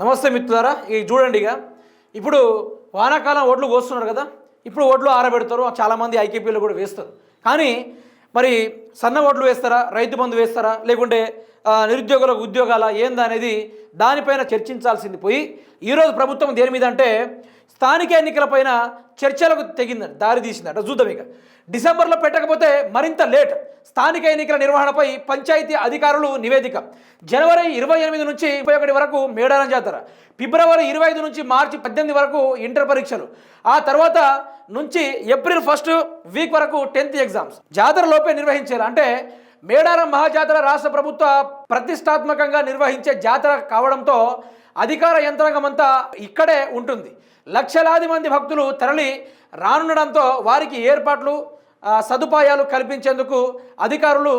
నమస్తే మిత్రులారా ఇది చూడండి ఇక. ఇప్పుడు వానాకాలం ఓట్లు కోస్తున్నారు కదా ఇప్పుడు ఓట్లు ఆరబెడతారు చాలామంది ఐకేపీలో కూడా వేస్తారు. కానీ మరి సన్న ఓట్లు వేస్తారా రైతు బంధు వేస్తారా లేకుంటే నిరుద్యోగులకు ఉద్యోగాల ఏందా అనేది దానిపైన చర్చించాల్సింది పోయి ఈరోజు ప్రభుత్వం దేని మీద అంటే స్థానిక ఎన్నికలపైన చర్చలకు తెగిందని దారి తీసిందట చూద్దాం ఇక. డిసెంబర్లో పెట్టకపోతే మరింత లేట్ స్థానిక ఎన్నికల నిర్వహణపై పంచాయతీ అధికారులు నివేదిక. జనవరి ఇరవై ఎనిమిది నుంచి ముప్పై ఒకటి వరకు మేడారం జాతర. ఫిబ్రవరి ఇరవై ఐదు నుంచి మార్చి పద్దెనిమిది వరకు ఇంటర్ పరీక్షలు. ఆ తర్వాత నుంచి ఏప్రిల్ ఫస్ట్ వీక్ వరకు టెన్త్ ఎగ్జామ్స్. జాతరలోపే నిర్వహించారు. చేయాలి. అంటే మేడారం మహాజాతర రాష్ట్ర ప్రభుత్వ ప్రతిష్టాత్మకంగా నిర్వహించే జాతర కావడంతో అధికార యంత్రాంగం అంతా ఇక్కడే ఉంటుంది. లక్షలాది మంది భక్తులు తరలి రానుండడంతో వారికి ఏర్పాట్లు సదుపాయాలు కల్పించేందుకు అధికారులు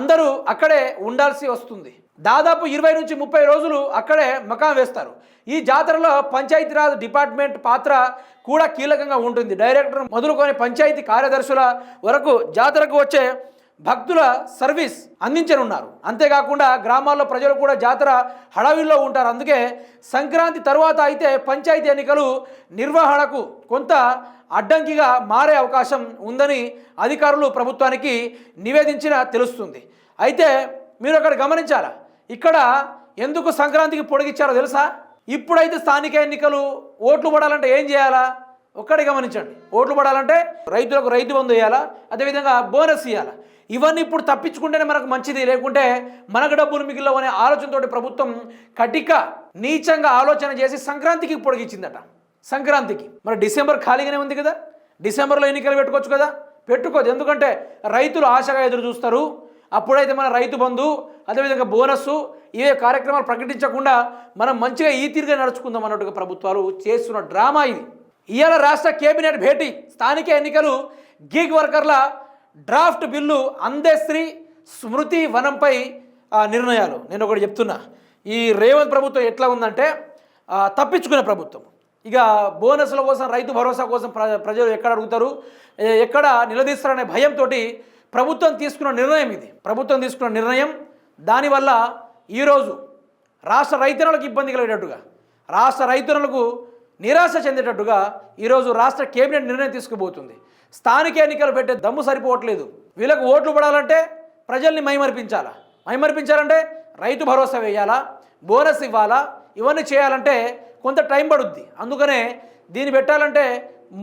అందరూ అక్కడే ఉండాల్సి వస్తుంది. దాదాపు ఇరవై నుంచి ముప్పై రోజులు అక్కడే మకాం వేస్తారు. ఈ జాతరలో పంచాయతీరాజ్ డిపార్ట్మెంట్ పాత్ర కూడా కీలకంగా ఉంటుంది. డైరెక్టర్ మొదలుకొని పంచాయతీ కార్యదర్శుల వరకు జాతరకు వచ్చే భక్తుల సర్వీస్ అందించనున్నారు. అంతేకాకుండా గ్రామాల్లో ప్రజలు కూడా జాతర హడావిల్లో ఉంటారు. అందుకే సంక్రాంతి తర్వాత అయితే పంచాయతీ ఎన్నికలు నిర్వహణకు కొంత అడ్డంకిగా మారే అవకాశం ఉందని అధికారులు ప్రభుత్వానికి నివేదించిన తెలుస్తుంది. అయితే మీరు అక్కడ గమనించారా ఇక్కడ ఎందుకు సంక్రాంతికి పొడిగిచ్చారో తెలుసా? ఇప్పుడైతే స్థానిక ఎన్నికలు ఓట్లు పడాలంటే ఏం చేయాలా? ఒక్కడే గమనించండి. ఓట్లు పడాలంటే రైతులకు రైతు బంధు వేయాలా? అదేవిధంగా బోనస్ ఇవ్వాలా ఇవన్నీ ఇప్పుడు తప్పించుకుంటేనే మనకు మంచిది. లేకుంటే మనకు డబ్బులు మిగిలిన అనే ఆలోచనతోటి ప్రభుత్వం కటిక నీచంగా ఆలోచన చేసి సంక్రాంతికి పొడిగించిందట. సంక్రాంతికి. మరి డిసెంబర్ ఖాళీగానే ఉంది కదా? డిసెంబర్లో ఎన్నికలు పెట్టుకోవచ్చు కదా? పెట్టుకోదు. ఎందుకంటే రైతులు ఆశగా ఎదురు చూస్తారు. అప్పుడైతే మన రైతు బంధు అదేవిధంగా బోనస్సు ఇవే కార్యక్రమాలు ప్రకటించకుండా మనం మంచిగా ఈ తీరుగా నడుచుకుందాం అన్నట్టుగా ప్రభుత్వాలు చేస్తున్న డ్రామా ఇది. ఇవాళ రాష్ట్ర కేబినెట్ భేటీ. స్థానిక ఎన్నికలు గీగ్ వర్కర్ల డ్రాఫ్ట్ బిల్లు అందేశ్రీ స్మృతి వనంపై నిర్ణయాలు. నేను ఒకటి చెప్తున్నా. ఈ రేవంత్ ప్రభుత్వం ఎట్లా ఉందంటే తప్పించుకునే ప్రభుత్వం. ఇక బోనస్ల కోసం రైతు భరోసా కోసం ప్రజలు ఎక్కడ అడుగుతారు? ఎక్కడ నిలదీస్తారనే భయంతో ప్రభుత్వం తీసుకున్న నిర్ణయం ఇది. ప్రభుత్వం తీసుకున్న నిర్ణయం దానివల్ల ఈరోజు రాష్ట్ర రైతన్నలకు ఇబ్బంది కలిగేటట్టుగా రాష్ట్ర రైతన్నలకు నిరాశ చెందేటట్టుగా ఈరోజు రాష్ట్ర కేబినెట్ నిర్ణయం తీసుకుపోతుంది. స్థానిక ఎన్నికలు పెట్టే దమ్ము సరిపోవట్లేదు. వీళ్ళకు ఓట్లు పడాలంటే ప్రజల్ని మైమర్పించాలా? మైమర్పించాలంటే రైతు భరోసా వేయాలా? బోనస్ ఇవ్వాలా? ఇవన్నీ చేయాలంటే కొంత టైం పడుద్ది. అందుకనే దీన్ని పెట్టాలంటే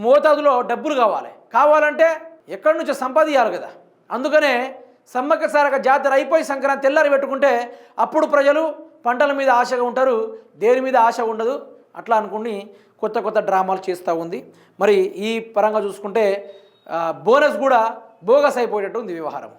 మోతాదులో డబ్బులు కావాలి. కావాలంటే ఎక్కడి నుంచో సంపాదించాలి కదా. అందుకనే సమ్మక్క సారక జాతర అయిపోయి సంక్రాంతి తెల్లారి పెట్టుకుంటే అప్పుడు ప్రజలు పంటల మీద ఆశగా ఉంటారు దేని మీద ఆశ ఉండదు అట్లా అనుకుని కొత్త కొత్త డ్రామాలు చేస్తూ ఉంది. మరి ఈ పరంగా చూసుకుంటే బోనస్ కూడా బోగస్ అయిపోయేటట్టు ఉంది వ్యవహారం.